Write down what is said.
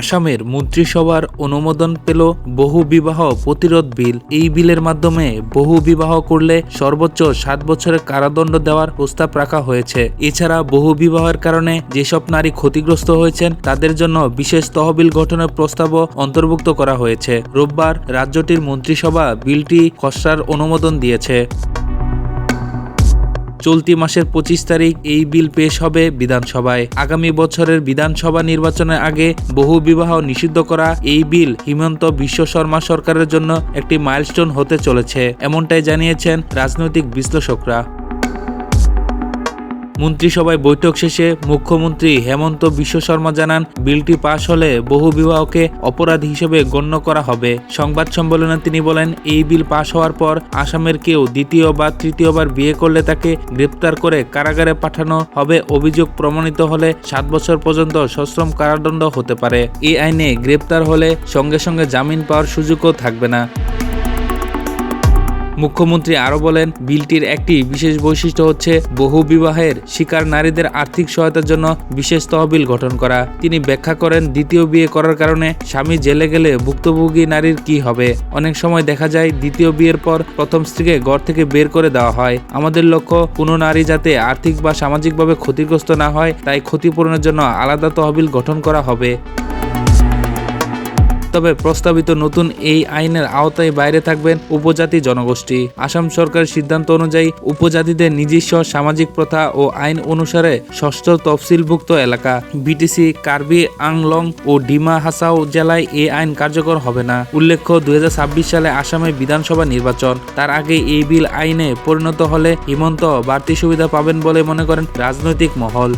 আসামের মন্ত্রিসভার অনুমোদন পেল বহু বিবাহ প্রতিরোধ বিল। এই বিলের মাধ্যমে বহু বিবাহ করলে সর্বোচ্চ সাত বছরের কারাদণ্ড দেওয়ার প্রস্তাব রাখা হয়েছে। এছাড়া বহু বিবাহের কারণে যেসব নারী ক্ষতিগ্রস্ত হয়েছেন, তাদের জন্য বিশেষ তহবিল গঠনের প্রস্তাবও অন্তর্ভুক্ত করা হয়েছে। রোববার রাজ্যটির মন্ত্রিসভা বিলটি খসড়ার অনুমোদন দিয়েছে। চলতি মাসের পঁচিশ তারিখ এই বিল পেশ হবে বিধানসভায়। আগামী বছরের বিধানসভা নির্বাচনের আগে বহু বিবাহ নিষিদ্ধ করা এই বিল হিমন্ত বিশ্ব শর্মা সরকারের জন্য একটি মাইলস্টোন হতে চলেছে, এমনটাই জানিয়েছেন রাজনৈতিক বিশ্লেষকরা। মন্ত্রিসভায় বৈঠক শেষে মুখ্যমন্ত্রী হেমন্ত বিশ্ব শর্মা জানান, বিলটি পাশ হলে বহু বিবাহকে অপরাধ হিসেবে গণ্য করা হবে। সংবাদ সম্মেলনে তিনি বলেন, এই বিল পাশ হওয়ার পর আসামের কেউ দ্বিতীয় বা তৃতীয়বার বিয়ে করলে তাকে গ্রেপ্তার করে কারাগারে পাঠানো হবে অভিযোগ প্রমাণিত হলে সাত বছর পর্যন্ত সশ্রম কারাদণ্ড হতে পারে। এই আইনে গ্রেপ্তার হলে সঙ্গে সঙ্গে জামিন পাওয়ার সুযোগও থাকবে না। মুখ্যমন্ত্রী আরও বলেন, বিলটির একটি বিশেষ বৈশিষ্ট্য হচ্ছে বহু বিবাহের শিকার নারীদের আর্থিক সহায়তার জন্য বিশেষ তহবিল গঠন করা। তিনি ব্যাখ্যা করেন, দ্বিতীয় বিয়ে করার কারণে স্বামী জেলে গেলে ভুক্তভোগী নারীর কি হবে? অনেক সময় দেখা যায়, দ্বিতীয় বিয়ের পর প্রথম স্ত্রীকে ঘর থেকে বের করে দেওয়া হয়। আমাদের লক্ষ্য, কোনো নারী যাতে আর্থিক বা সামাজিকভাবে ক্ষতিগ্রস্ত না হয়, তাই ক্ষতিপূরণের জন্য আলাদা তহবিল গঠন করা হবে। তবে প্রস্তাবিত নতুন এই আইনের আওতায় বাইরে থাকবেন উপজাতি জনগোষ্ঠী। আসাম সরকারের সিদ্ধান্ত অনুযায়ী উপজাতিদের নিজস্ব সামাজিক প্রথা ও আইন অনুসারে ষষ্ঠ তফসিলভুক্ত এলাকা। বিটিসি, কার্বি, আংলং ও ডিমা হাসাও জেলায় এই আইন কার্যকর হবে না। উল্লেখ্য দু হাজার ছাব্বিশ সালে আসামে বিধানসভা নির্বাচন। তার আগে এই বিল আইনে পরিণত হলে হিমন্ত বাড়তি সুবিধা পাবেন বলে মনে করেন রাজনৈতিক মহল।